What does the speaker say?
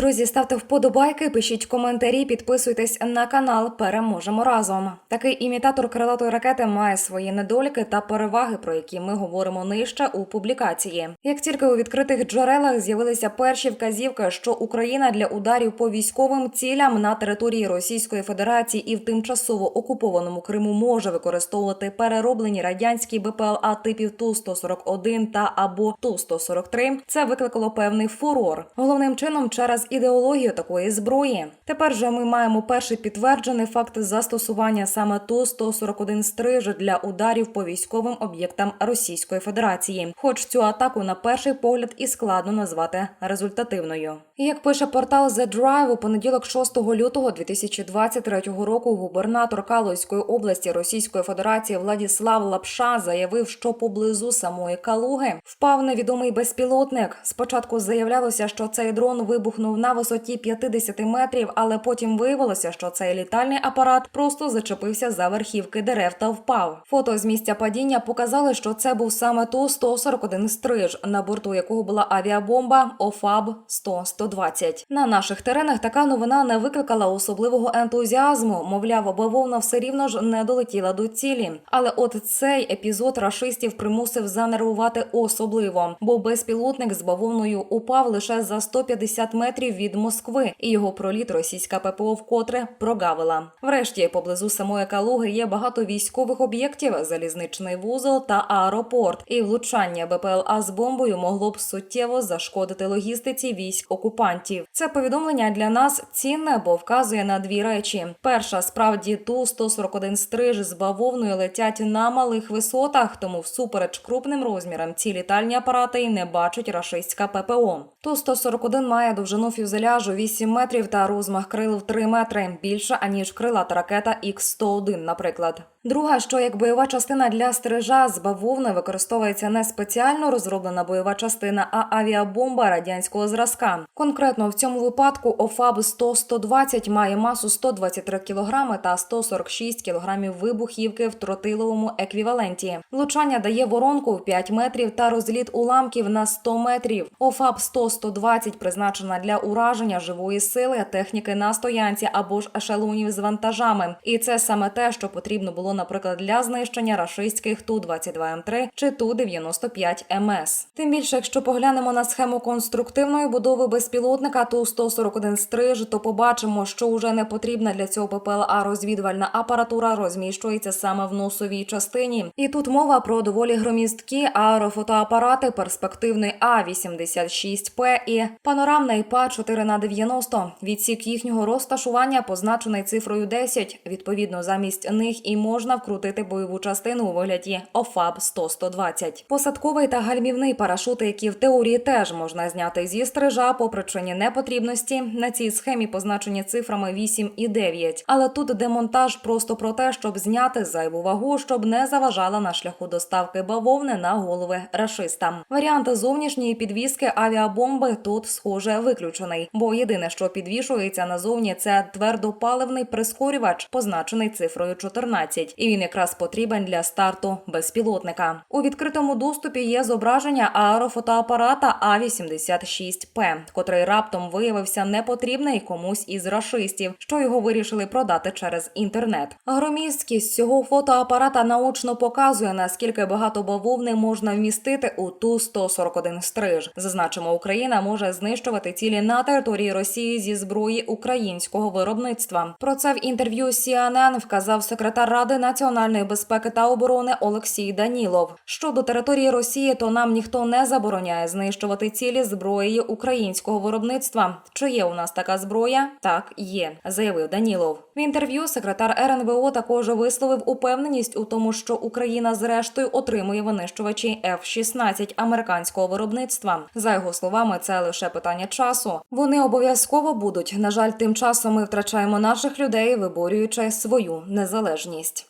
Друзі, ставте вподобайки, пишіть коментарі, підписуйтесь на канал. Переможемо разом. Такий імітатор крилатої ракети має свої недоліки та переваги, про які ми говоримо нижче у публікації. Як тільки у відкритих джерелах з'явилися перші вказівки, що Україна для ударів по військовим цілям на території Російської Федерації і в тимчасово окупованому Криму може використовувати перероблені радянські БПЛА типів Ту-141 та або Ту-143, це викликало певний фурор. Головним чином через ідеологію такої зброї. Тепер же ми маємо перший підтверджений факт застосування саме Ту-141 стриж для ударів по військовим об'єктам Російської Федерації. Хоч цю атаку на перший погляд і складно назвати результативною. Як пише портал The Drive, у понеділок 6 лютого 2023 року губернатор Калузької області Російської Федерації Владіслав Лапша заявив, що поблизу самої Калуги впав невідомий безпілотник. Спочатку заявлялося, що цей дрон вибухнув на висоті 50 метрів, але потім виявилося, що цей літальний апарат просто зачепився за верхівки дерев та впав. Фото з місця падіння показали, що це був саме Ту-141 стриж, на борту якого була авіабомба ОФАБ 100-120. На наших теренах така новина не викликала особливого ентузіазму. Мовляв, бавовна все рівно ж не долетіла до цілі. Але от цей епізод рашистів примусив занервувати особливо, бо безпілотник з бавовною упав лише за 150 метрів від Москви, і його проліт російська ППО вкотре прогавила. Врешті, поблизу самої Калуги є багато військових об'єктів, залізничний вузол та аеропорт. І влучання БПЛА з бомбою могло б суттєво зашкодити логістиці військ окупантів. Це повідомлення для нас цінне, бо вказує на дві речі: перша справді ту 141 стриж з бавовною летять на малих висотах, тому всупереч крупним розмірам ці літальні апарати й не бачить рашистська ППО. Ту 141 має довжину фюзеляжу 8 метрів та розмах крил в 3 метри більше аніж крилата ракета Х-101, наприклад. Друга, що як бойова частина для стрижа з бавовни використовується не спеціально розроблена бойова частина, а авіабомба радянського зразка. Конкретно в цьому випадку ОФАБ 100-120 має масу 123 кг та 146 кг вибухівки в тротиловому еквіваленті. Влучання дає воронку в 5 метрів та розліт уламків на 100 метрів. ОФАБ 100-120 призначена для ураження живої сили, техніки на стоянці або ж ешелонів з вантажами. І це саме те, що потрібно було, наприклад, для знищення рашистських Ту-22М3 чи Ту-95МС. Тим більше, якщо поглянемо на схему конструктивної будови безпілотника Ту-141 стриж, то побачимо, що уже не потрібна для цього ППЛА розвідувальна апаратура розміщується саме в носовій частині. І тут мова про доволі громісткі аерофотоапарати перспективний А-86П і панорамний ПА-4 на 90 Відсік їхнього розташування позначений цифрою 10. Відповідно, замість них і можна вкрутити бойову частину у вигляді ОФАБ 100-120. Посадковий та гальмівний парашути, які в теорії теж можна зняти зі стрижа по причині непотрібності. На цій схемі позначені цифрами 8 і 9. Але тут демонтаж просто про те, щоб зняти зайву вагу, щоб не заважала на шляху доставки бавовни на голови рашистам. Варіант зовнішньої підвіски авіабомби тут схоже виключений, бо єдине, що підвішується назовні, це твердопаливний прискорювач, позначений цифрою 14, і він якраз потрібен для старту безпілотника. У відкритому доступі є зображення аерофотоапарата А-86П, котрий раптом виявився непотрібний комусь із рашистів, що його вирішили продати через інтернет. Громісткість цього фотоапарата наочно показує, наскільки багато бавовни можна вмістити у ту 141 стриж. Зазначимо, Україна може знищувати цілі на території Росії зі зброї українського виробництва. Про це в інтерв'ю CNN вказав секретар Ради національної безпеки та оборони Олексій Данілов. Щодо території Росії, то нам ніхто не забороняє знищувати цілі зброєю українського виробництва. Чи є у нас така зброя? Так, є, заявив Данілов. В інтерв'ю секретар РНБО також висловив упевненість у тому, що Україна зрештою отримує винищувачі F-16 американського виробництва. За його словами, це лише питання часу. Вони обов'язково будуть. На жаль, тим часом ми втрачаємо наших людей, виборюючи свою незалежність.